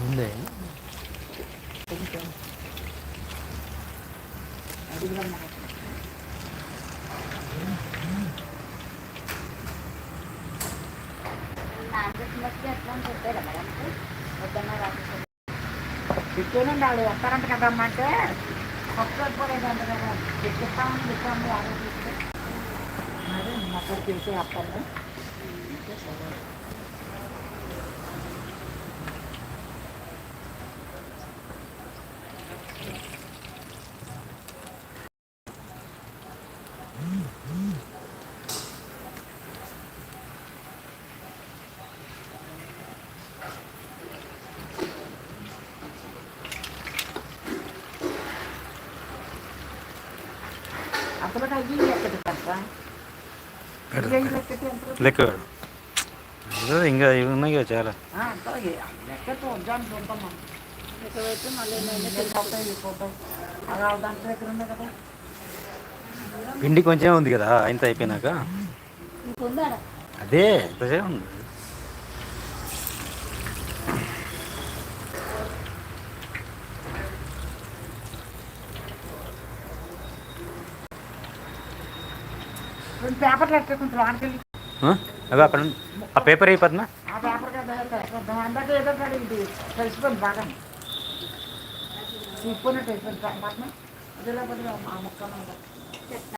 ఉంది. కొంచెం అడుగుదాం వాళ్ళు వస్తారంట కదమ్మా అంటే కొత్త పోలేదంట కదా తెచ్చిస్తామని చెప్పాము ఆలోచిస్తే. మరి మాకు తెలిసి వస్తాను లెక్క ఏదో ఇంకా ఇవి ఉన్నాయి కదా చాలా లెక్క చూద్దాం చూద్దాం ఇటువైపు మళ్ళీ నేను పోతాయి ఇవి పోతాయి అలా దాంట్లో దగ్గర ఉంది కదా పిండి కొంచెం ఉంది కదా ఇంత అయిపోయినాక. అదే ఎంతసేపు ఉంది? అవి అక్కడ. ఆ పేపర్ అయిపోతున్నా ఆ